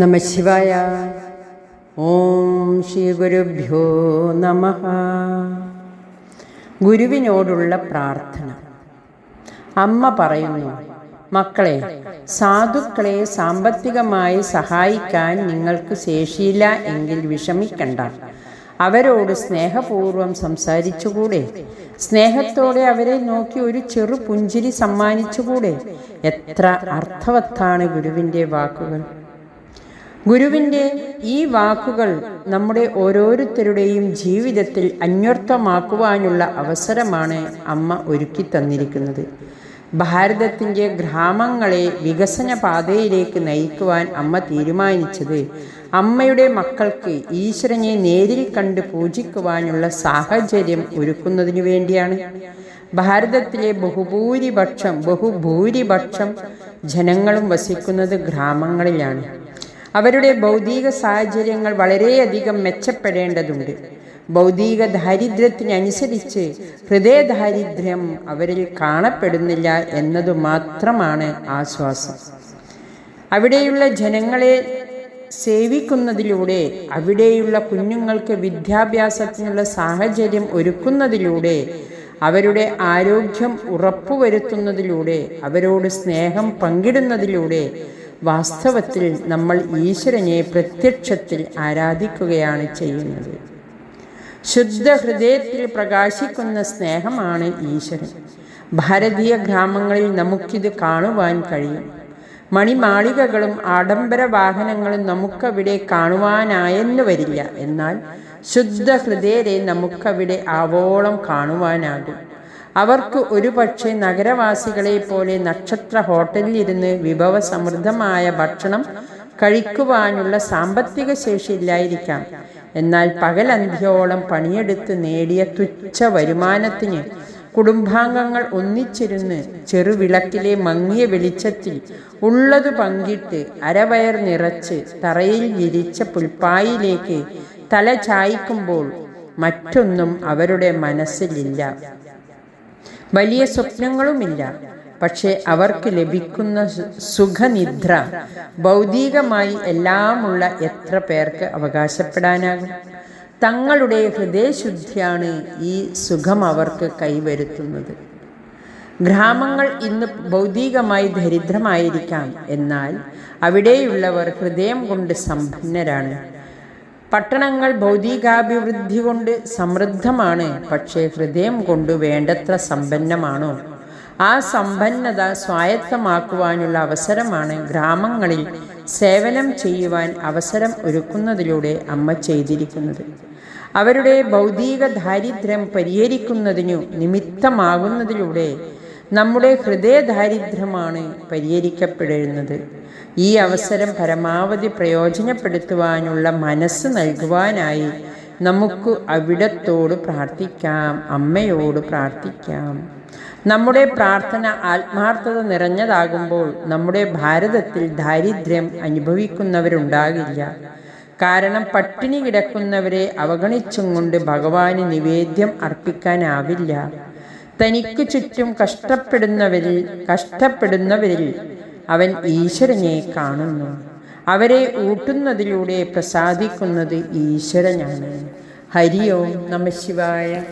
നമശിവായ ഓം ശ്രീ ഗുരുഭ്യോ നമ. ഗുരുവിനോടുള്ള പ്രാർത്ഥന. അമ്മ പറയുന്നു മക്കളെ സാധുക്കളെ സാമ്പത്തികമായി സഹായിക്കാൻ നിങ്ങൾക്ക് ശേഷിയില്ല എങ്കിൽ വിഷമിക്കണ്ട. അവരോട് സ്നേഹപൂർവം സംസാരിച്ചുകൂടെ. സ്നേഹത്തോടെ അവരെ നോക്കി ഒരു ചെറു പുഞ്ചിരി സമ്മാനിച്ചുകൂടെ. എത്ര അർത്ഥവത്താണ് ഗുരുവിന്റെ വാക്കുകൾ. ഗുരുവിന്റെ ഈ വാക്കുകൾ നമ്മുടെ ഓരോരുത്തരുടെയും ജീവിതത്തിൽ അന്വർത്ഥമാക്കുവാനുള്ള അവസരമാണ് അമ്മ ഒരുക്കി തന്നിരിക്കുന്നത്. ഭാരതത്തിന്റെ ഗ്രാമങ്ങളെ വികസന പാതയിലേക്ക് നയിക്കുവാൻ അമ്മ തീരുമാനിച്ചത് അമ്മയുടെ മക്കൾക്ക് ഈശ്വരനെ നേരിൽ കണ്ട് പൂജിക്കുവാനുള്ള സാഹചര്യം ഒരുക്കുന്നതിനു വേണ്ടിയാണ്. ഭാരതത്തിലെ ബഹുഭൂരിപക്ഷം ബഹുഭൂരിപക്ഷം ജനങ്ങളും വസിക്കുന്നത് ഗ്രാമങ്ങളിലാണ്. അവരുടെ ഭൗതിക സാഹചര്യങ്ങൾ വളരെയധികം മെച്ചപ്പെടേണ്ടതുണ്ട്. ഭൗതിക ദാരിദ്ര്യത്തിനനുസരിച്ച് ഹൃദയദാരിദ്ര്യം അവരിൽ കാണപ്പെടുന്നില്ല എന്നതു മാത്രമാണ് ആശ്വാസം. അവിടെയുള്ള ജനങ്ങളെ സേവിക്കുന്നതിലൂടെ അവിടെയുള്ള കുഞ്ഞുങ്ങൾക്ക് വിദ്യാഭ്യാസത്തിനുള്ള സാഹചര്യം ഒരുക്കുന്നതിലൂടെ അവരുടെ ആരോഗ്യം ഉറപ്പുവരുത്തുന്നതിലൂടെ അവരോട് സ്നേഹം പങ്കിടുന്നതിലൂടെ വാസ്തവത്തിൽ നമ്മൾ ഈശ്വരനെ പ്രത്യക്ഷത്തിൽ ആരാധിക്കുകയാണ് ചെയ്യുന്നത്. ശുദ്ധ ഹൃദയത്തിൽ പ്രകാശിക്കുന്ന സ്നേഹമാണ് ഈശ്വരൻ. ഭാരതീയ ഗ്രാമങ്ങളിൽ നമുക്കിത് കാണുവാൻ കഴിയും. മണിമാളികകളും ആഡംബര വാഹനങ്ങളും നമുക്കവിടെ കാണുവാനായെന്ന് വരില്ല എന്നാൽ ശുദ്ധ ഹൃദയരെ നമുക്കവിടെ ആവോളം കാണുവാനാകും. അവർക്ക് ഒരുപക്ഷെ നഗരവാസികളെ പോലെ നക്ഷത്ര ഹോട്ടലിൽ ഹോട്ടലിലിരുന്ന് വിഭവസമൃദ്ധമായ ഭക്ഷണം കഴിക്കുവാനുള്ള സാമ്പത്തിക ശേഷി ഇല്ലായിരിക്കാം എന്നാൽ പകലന്ധ്യോളം പണിയെടുത്ത് നേടിയ തുച്ഛ വരുമാനത്തിന് കുടുംബാംഗങ്ങൾ ഒന്നിച്ചിരുന്ന് ചെറുവിളക്കിലെ മങ്ങിയ വെളിച്ചത്തിൽ ഉള്ളതു പങ്കിട്ട് അരവയർ നിറച്ച് തറയിൽ വിരിച്ച പുൽപ്പായിലേക്ക് തല ചായ്ക്കുമ്പോൾ മറ്റൊന്നും അവരുടെ മനസ്സിലില്ല. വലിയ സ്വപ്നങ്ങളുമില്ല. പക്ഷേ അവർക്ക് ലഭിക്കുന്ന സുഖനിദ്ര ഭൗതികമായി എല്ലാമുള്ള എത്ര പേർക്ക് അവകാശപ്പെടാനാകും? തങ്ങളുടെ ഹൃദയശുദ്ധിയാണ് ഈ സുഖം അവർക്ക് കൈവരുത്തുന്നത്. ഗ്രാമങ്ങൾ ഇന്ന് ഭൗതികമായി ദരിദ്രമായിരിക്കാം. എന്നാൽ അവിടെയുള്ളവർ ഹൃദയം കൊണ്ട് സമ്പന്നരാണ്. പട്ടണങ്ങൾ ഭൗതികാഭിവൃദ്ധി കൊണ്ട് സമൃദ്ധമാണ് പക്ഷേ ഹൃദയം കൊണ്ട് വേണ്ടത്ര സമ്പന്നമാണോ? ആ സമ്പന്നത സ്വായത്തമാക്കുവാനുള്ള അവസരമാണ് ഗ്രാമങ്ങളിൽ സേവനം ചെയ്യുവാൻ അവസരം ഒരുക്കുന്നതിലൂടെ അമ്മ ചെയ്തിരിക്കുന്നത്. അവരുടെ ഭൗതിക ദാരിദ്ര്യം പരിഹരിക്കുന്നതിനു നിമിത്തമാകുന്നതിലൂടെ നമ്മുടെ ഹൃദയ ഹൃദയദാരിദ്ര്യമാണ് പരിഹരിക്കപ്പെടുന്നത് ഈ അവസരം പരമാവധി പ്രയോജനപ്പെടുത്തുവാനുള്ള മനസ്സ് നൽകുവാനായി നമുക്ക് അവിടത്തോട് പ്രാർത്ഥിക്കാം അമ്മയോട് പ്രാർത്ഥിക്കാം. നമ്മുടെ പ്രാർത്ഥന ആത്മാർത്ഥത നിറഞ്ഞതാകുമ്പോൾ നമ്മുടെ ഭാരതത്തിൽ ദാരിദ്ര്യം അനുഭവിക്കുന്നവരുണ്ടാകില്ല. കാരണം പട്ടിണി കിടക്കുന്നവരെ അവഗണിച്ചും കൊണ്ട് ഭഗവാന് നിവേദ്യം അർപ്പിക്കാനാവില്ല. തനിക്ക് ചുറ്റും കഷ്ടപ്പെടുന്നവരിൽ കഷ്ടപ്പെടുന്നവരിൽ അവൻ ഈശ്വരനെ കാണുന്നു. അവരെ ഊട്ടുന്നതിലൂടെ പ്രസാദിക്കുന്നത് ഈശ്വരനാണ്. ഹരി ഓം നമ ശിവായ.